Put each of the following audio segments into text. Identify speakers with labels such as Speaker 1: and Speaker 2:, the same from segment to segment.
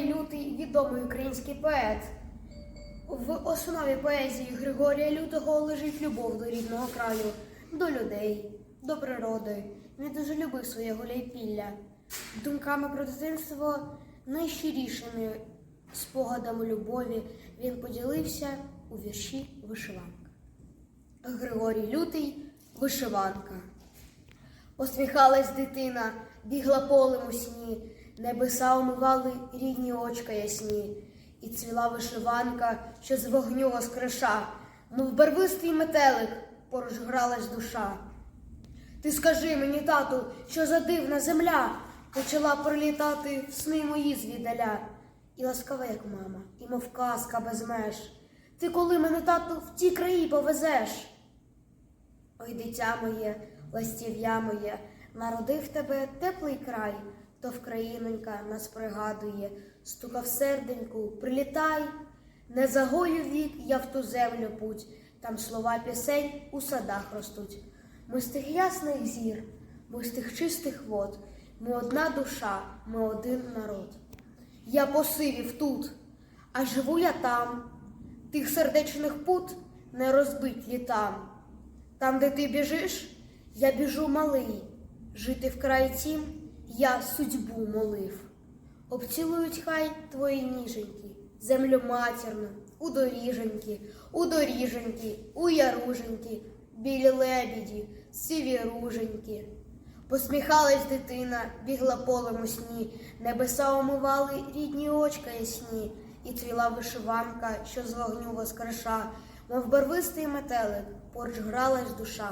Speaker 1: відомий український поет. В основі поезії Григорія Лютого лежить любов до рідного краю, до людей, до природи. Він дуже любив своє гуляйпілля. Думками про дитинство найщирішими спогадами любові він поділився у вірші Вишиванка. Григорій Лютий Вишиванка. Посміхалась дитина, бігла полем у сні, небеса омивали рідні очка ясні, і цвіла вишиванка, що з вогню воскреша, мов барвистий метелик, поруч гралась душа. Ти скажи мені, тату, що за дивна земля почала пролітати в сни мої звідаля, і ласкава, як мама, і мов казка без меж. Ти коли мене, тату, в ті краї повезеш? Ой, дитя моє, ластів'я моє, народив тебе теплий край, то вкраїнонька нас пригадує, стука в серденьку, прилітай, не загою вік я в ту землю путь, там слова пісень у садах ростуть. Ми з тих ясних зір, ми з тих чистих вод, ми одна душа, ми один народ. Я посивів тут, а живу я там, тих сердечних пут не розбить літам. Там, де ти біжиш, я біжу малий, жити в краї тім я судьбу молив. Обцілують хай твої ніженьки, землю матірну, у доріженьки, у доріженьки, у яруженьки, білі лебіді, сиві руженьки. Посміхалась дитина, бігла полем у сні, небеса омивали рідні очка ясні, і цвіла вишиванка, що з вогню воскреша, мов барвистий метелик, поруч гралась душа.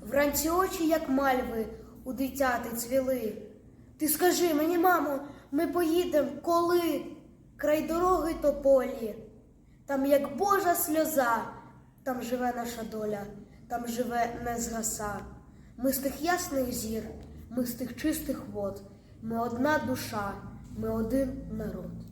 Speaker 1: Вранці очі, як мальви, у дитяти цвіли. Ти скажи мені, мамо, ми поїдем коли? Край дороги тополі. Там, як Божа сльоза, там живе наша доля, там живе не згаса. Ми з тих ясних зір, ми з тих чистих вод, ми одна душа, ми один народ.